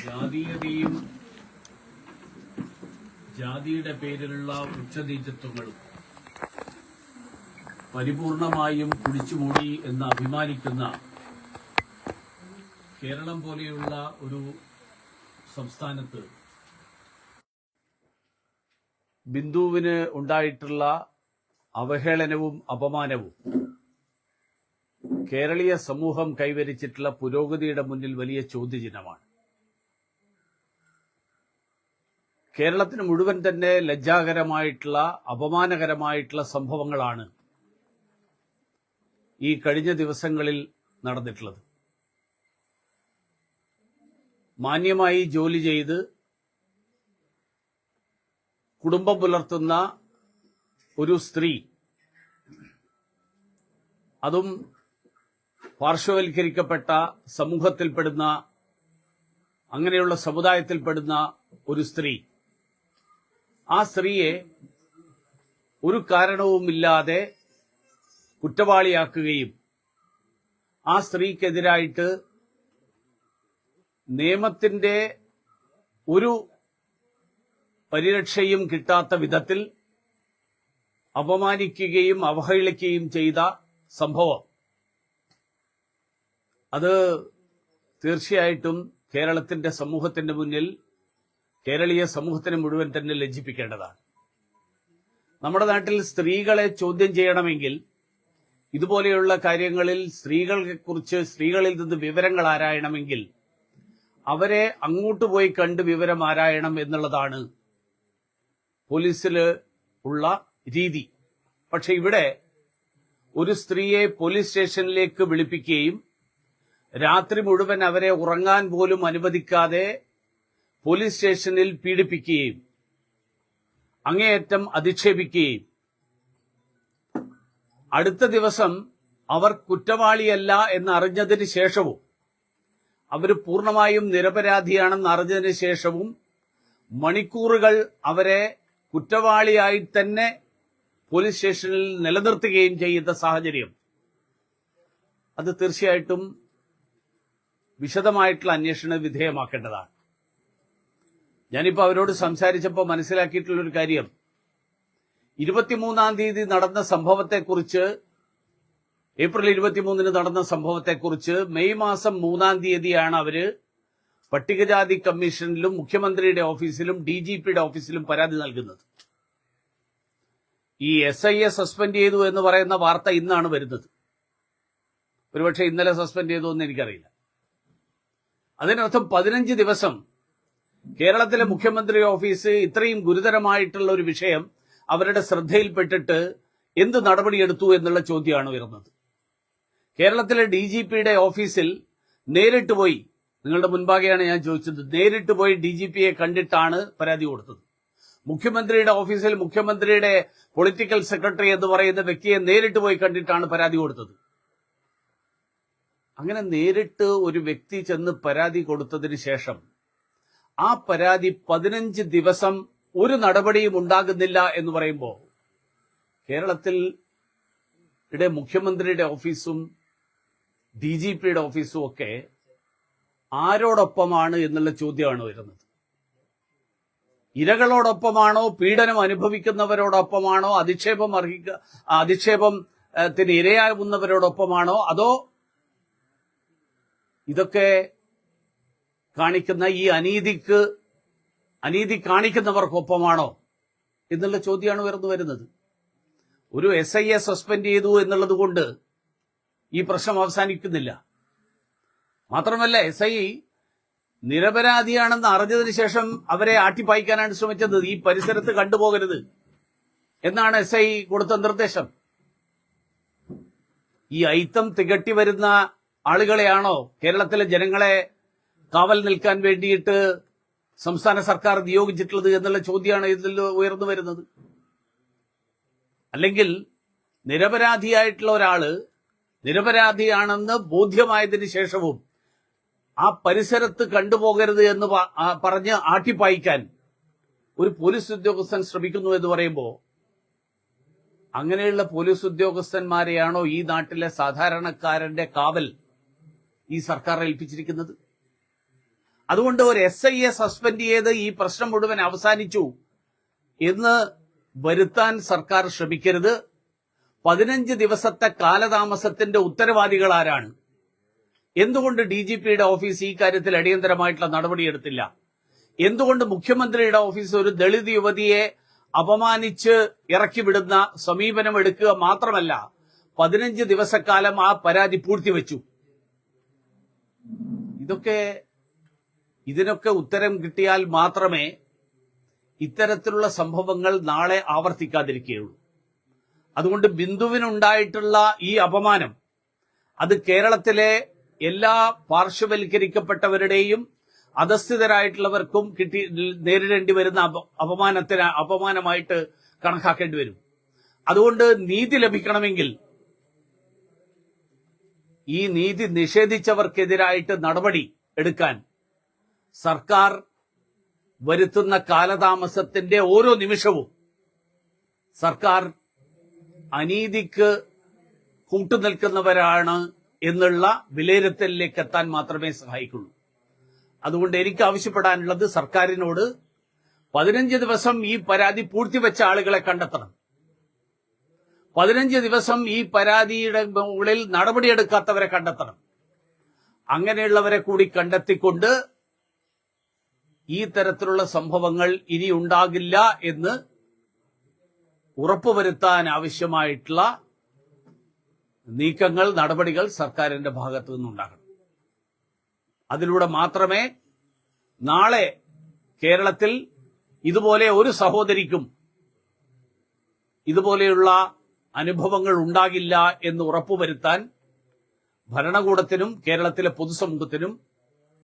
ജാതീയതയും ജാതിയുടെ പേരിലുള്ള ഉച്ചനീചത്വങ്ങളും പരിപൂർണമായും കുടിച്ചുമൂടി എന്ന് അഭിമാനിക്കുന്ന കേരളം പോലെയുള്ള ഒരു സംസ്ഥാനത്ത് ബിന്ദുവിന് ഉണ്ടായിട്ടുള്ള അവഹേളനവും അപമാനവും കേരളീയ സമൂഹം കൈവരിച്ചിട്ടുള്ള പുരോഗതിയുടെ മുന്നിൽ വലിയ ചോദ്യചിഹ്നമാണ്. കേരളത്തിന് മുഴുവൻ തന്നെ ലജ്ജാകരമായിട്ടുള്ള അപമാനകരമായിട്ടുള്ള സംഭവങ്ങളാണ് ഈ കഴിഞ്ഞ ദിവസങ്ങളിൽ നടന്നിട്ടുള്ളത്. മാന്യമായി ജോലി ചെയ്ത് കുടുംബം പുലർത്തുന്ന ഒരു സ്ത്രീ അതും പാർശ്വവൽക്കരിക്കപ്പെട്ട സമൂഹത്തിൽപ്പെടുന്ന അങ്ങനെയുള്ള സമുദായത്തിൽപ്പെടുന്ന ഒരു സ്ത്രീ. ആ സ്ത്രീയെ ഒരു കാരണവുമില്ലാതെ കുറ്റവാളിയാക്കുകയും ആ സ്ത്രീക്കെതിരായിട്ട് നിയമത്തിന്റെ ഒരു പരിരക്ഷയും കിട്ടാത്ത വിധത്തിൽ അപമാനിക്കുകയും അവഹേളിക്കുകയും ചെയ്ത സംഭവം. അത് തീർച്ചയായിട്ടും കേരളത്തിന്റെ സമൂഹത്തിന്റെ മുന്നിൽ കേരളീയ സമൂഹത്തിന് മുഴുവൻ തന്നെ ലജ്ജിപ്പിക്കേണ്ടതാണ്. നമ്മുടെ നാട്ടിൽ സ്ത്രീകളെ ചോദ്യം ചെയ്യണമെങ്കിൽ ഇതുപോലെയുള്ള കാര്യങ്ങളിൽ സ്ത്രീകളെ കുറിച്ച് സ്ത്രീകളിൽ നിന്ന് വിവരങ്ങൾ ആരായണമെങ്കിൽ അവരെ അങ്ങോട്ട് പോയി കണ്ട് വിവരം ആരായണം എന്നുള്ളതാണ് പോലീസിൽ ഉള്ള രീതി. പക്ഷെ ഇവിടെ ഒരു സ്ത്രീയെ പോലീസ് സ്റ്റേഷനിലേക്ക് വിളിപ്പിക്കുകയും രാത്രി മുഴുവൻ അവരെ ഉറങ്ങാൻ പോലും അനുവദിക്കാതെ പോലീസ് സ്റ്റേഷനിൽ പീഡിപ്പിക്കുകയും അങ്ങേയറ്റം അധിക്ഷേപിക്കുകയും. അടുത്ത ദിവസം അവർ കുറ്റവാളിയല്ല എന്ന് അറിഞ്ഞതിന് ശേഷവും അവർ പൂർണമായും നിരപരാധിയാണെന്ന് അറിഞ്ഞതിന് ശേഷവും മണിക്കൂറുകൾ അവരെ കുറ്റവാളിയായി തന്നെ പോലീസ് സ്റ്റേഷനിൽ നിലനിർത്തുകയും ചെയ്യുന്ന സാഹചര്യം. അത് തീർച്ചയായിട്ടും വിശദമായിട്ടുള്ള അന്വേഷണ വിധേയമാക്കേണ്ടതാണ്. ഞാനിപ്പോൾ അവരോട് സംസാരിച്ചപ്പോൾ മനസ്സിലാക്കിയിട്ടുള്ള ഒരു കാര്യം. ഇരുപത്തിമൂന്നാം തീയതി നടന്ന സംഭവത്തെക്കുറിച്ച് ഏപ്രിൽ ഇരുപത്തിമൂന്നിന് നടന്ന സംഭവത്തെക്കുറിച്ച് മെയ് മാസം മൂന്നാം തീയതിയാണ് അവർ പട്ടികജാതി കമ്മീഷനിലും മുഖ്യമന്ത്രിയുടെ ഓഫീസിലും ഡി ജി പിയുടെ ഓഫീസിലും പരാതി നൽകുന്നത്. ഈ എസ് ഐ എ സസ്പെൻഡ് ചെയ്തു എന്ന് പറയുന്ന വാർത്ത ഇന്നാണ് വരുന്നത്. ഒരുപക്ഷെ ഇന്നലെ സസ്പെൻഡ് ചെയ്തു എന്ന് എനിക്കറിയില്ല. അതിനർത്ഥം പതിനഞ്ച് ദിവസം കേരളത്തിലെ മുഖ്യമന്ത്രി ഓഫീസ് ഇത്രയും ഗുരുതരമായിട്ടുള്ള ഒരു വിഷയം അവരുടെ ശ്രദ്ധയിൽപ്പെട്ടിട്ട് എന്ത് നടപടിയെടുത്തു എന്നുള്ള ചോദ്യമാണ് വരുന്നത് കേരളത്തിലെ ഡി ജി പിയുടെ ഓഫീസിൽ നേരിട്ട് പോയി നിങ്ങളുടെ മുൻപാകെയാണ് ഞാൻ ചോദിച്ചത് നേരിട്ട് പോയി ഡി ജി പിയെ കണ്ടിട്ടാണ് പരാതി കൊടുത്തത്. മുഖ്യമന്ത്രിയുടെ ഓഫീസിൽ മുഖ്യമന്ത്രിയുടെ പൊളിറ്റിക്കൽ സെക്രട്ടറി എന്ന് പറയുന്ന വ്യക്തിയെ നേരിട്ട് പോയി കണ്ടിട്ടാണ് പരാതി കൊടുത്തത്. അങ്ങനെ നേരിട്ട് ഒരു വ്യക്തി ചെന്ന് പരാതി കൊടുത്തതിന് ശേഷം ആ പരാതി പതിനഞ്ച് ദിവസം ഒരു നടപടിയും ഉണ്ടാകുന്നില്ല എന്ന് പറയുമ്പോൾ കേരളത്തിൽ ഇവിടെ മുഖ്യമന്ത്രിയുടെ ഓഫീസും ഡി ജി പിയുടെ ഓഫീസും ഒക്കെ ആരോടൊപ്പമാണ് എന്നുള്ള ചോദ്യമാണ് വരുന്നത്. ഇരകളോടൊപ്പമാണോ പീഡനം അനുഭവിക്കുന്നവരോടൊപ്പമാണോ അധിക്ഷേപം അർഹിക്ക അധിക്ഷേപത്തിന് ഇരയാകുന്നവരോടൊപ്പമാണോ അതോ ഇതൊക്കെ കാണിക്കുന്ന ഈ അനീതിക്ക് അനീതി കാണിക്കുന്നവർക്കൊപ്പമാണോ എന്നുള്ള ചോദ്യമാണ് ഉയർന്നു വരുന്നത്. ഒരു എസ് ഐ എ സസ്പെൻഡ് ചെയ്തു എന്നുള്ളത് കൊണ്ട് ഈ പ്രശ്നം അവസാനിക്കുന്നില്ല. മാത്രമല്ല എസ് ഐ നിരപരാധിയാണെന്ന് അറിഞ്ഞതിന് ശേഷം അവരെ ആട്ടിപ്പായിക്കാനാണ് ശ്രമിച്ചത്. ഈ പരിസരത്ത് കണ്ടുപോകരുത് എന്നാണ് എസ് ഐ കൊടുത്ത നിർദ്ദേശം. ഈ ഐത്തം തികട്ടി വരുന്ന ആളുകളെയാണോ കേരളത്തിലെ ജനങ്ങളെ കാവൽ നിൽക്കാൻ വേണ്ടിയിട്ട് സംസ്ഥാന സർക്കാർ നിയോഗിച്ചിട്ടുള്ളത് എന്നുള്ള ചോദ്യമാണ് ഇതിൽ ഉയർന്നു വരുന്നത്. അല്ലെങ്കിൽ നിരപരാധിയായിട്ടുള്ള ഒരാൾ നിരപരാധിയാണെന്ന് ബോധ്യമായതിനു ശേഷവും ആ പരിസരത്ത് കണ്ടുപോകരുത് എന്ന് പറഞ്ഞ് ആട്ടിപ്പായിക്കാൻ ഒരു പോലീസ് ഉദ്യോഗസ്ഥൻ ശ്രമിക്കുന്നു എന്ന് പറയുമ്പോൾ അങ്ങനെയുള്ള പോലീസ് ഉദ്യോഗസ്ഥന്മാരെയാണോ ഈ നാട്ടിലെ സാധാരണക്കാരന്റെ കാവൽ ഈ സർക്കാർ ഏൽപ്പിച്ചിരിക്കുന്നത്? അതുകൊണ്ട് ഒരു എസ് ഐ എ സസ്പെൻഡ് ചെയ്ത് ഈ പ്രശ്നം മുഴുവൻ അവസാനിച്ചു. എന്ന് വരുത്താൻ സർക്കാർ ശ്രമിക്കരുത്. പതിനഞ്ച് ദിവസത്തെ കാലതാമസത്തിന്റെ ഉത്തരവാദികൾ ആരാണ്? എന്തുകൊണ്ട് ഡി ജി പിയുടെ ഓഫീസ് ഈ കാര്യത്തിൽ അടിയന്തരമായിട്ടുള്ള നടപടിയെടുത്തില്ല എന്തുകൊണ്ട് മുഖ്യമന്ത്രിയുടെ ഓഫീസ് ഒരു ദളിത് യുവതിയെ അപമാനിച്ച് ഇറക്കി വിടുന്ന സമീപനം എടുക്കുക മാത്രമല്ല പതിനഞ്ച് ദിവസക്കാലം ആ പരാതി പൂഴ്ത്തിവെച്ചു. ഇതൊക്കെ ഇതിനൊക്കെ ഉത്തരം കിട്ടിയാൽ മാത്രമേ ഇത്തരത്തിലുള്ള സംഭവങ്ങൾ നാളെ ആവർത്തിക്കാതിരിക്കുകയുള്ളൂ. അതുകൊണ്ട് ബിന്ദുവിനുണ്ടായിട്ടുള്ള ഈ അപമാനം അത് കേരളത്തിലെ എല്ലാ പാർശ്വവൽക്കരിക്കപ്പെട്ടവരുടെയും അധസ്ഥിതരായിട്ടുള്ളവർക്കും കിട്ടി നേരിടേണ്ടി വരുന്ന അപ- അപമാനത്തിന് അപമാനമായിട്ട് കണക്കാക്കേണ്ടി വരും. അതുകൊണ്ട് നീതി ലഭിക്കണമെങ്കിൽ ഈ നീതി നിഷേധിച്ചവർക്കെതിരായിട്ട് നടപടി എടുക്കാൻ സർക്കാർ വരുത്തുന്ന കാലതാമസത്തിന്റെ ഓരോ നിമിഷവും സർക്കാർ അനീതിക്ക് കൂട്ടുനിൽക്കുന്നവരാണ് എന്നുള്ള വിലയിരുത്തലിലേക്ക് എത്താൻ മാത്രമേ സഹായിക്കുള്ളൂ. അതുകൊണ്ട് എനിക്ക് ആവശ്യപ്പെടാനുള്ളത് സർക്കാരിനോട് പതിനഞ്ച് ദിവസം ഈ പരാതി പൂഴ്ത്തിവെച്ച ആളുകളെ കണ്ടെത്തണം. പതിനഞ്ച് ദിവസം ഈ പരാതിയുടെ മുകളിൽ നടപടിയെടുക്കാത്തവരെ കണ്ടെത്തണം. അങ്ങനെയുള്ളവരെ കൂടി കണ്ടെത്തിക്കൊണ്ട് ഈ തരത്തിലുള്ള സംഭവങ്ങൾ ഇനി ഉണ്ടാകില്ല എന്ന് ഉറപ്പുവരുത്താൻ ആവശ്യമായിട്ടുള്ള നീക്കങ്ങൾ നടപടികൾ സർക്കാരിന്റെ ഭാഗത്തു നിന്നുണ്ടാകണം. അതിലൂടെ മാത്രമേ നാളെ കേരളത്തിൽ ഇതുപോലെ ഒരു സഹോദരിക്കും ഇതുപോലെയുള്ള അനുഭവങ്ങൾ ഉണ്ടാകില്ല എന്ന് ഉറപ്പുവരുത്താൻ ഭരണകൂടത്തിനും കേരളത്തിലെ പൊതുസമൂഹത്തിനും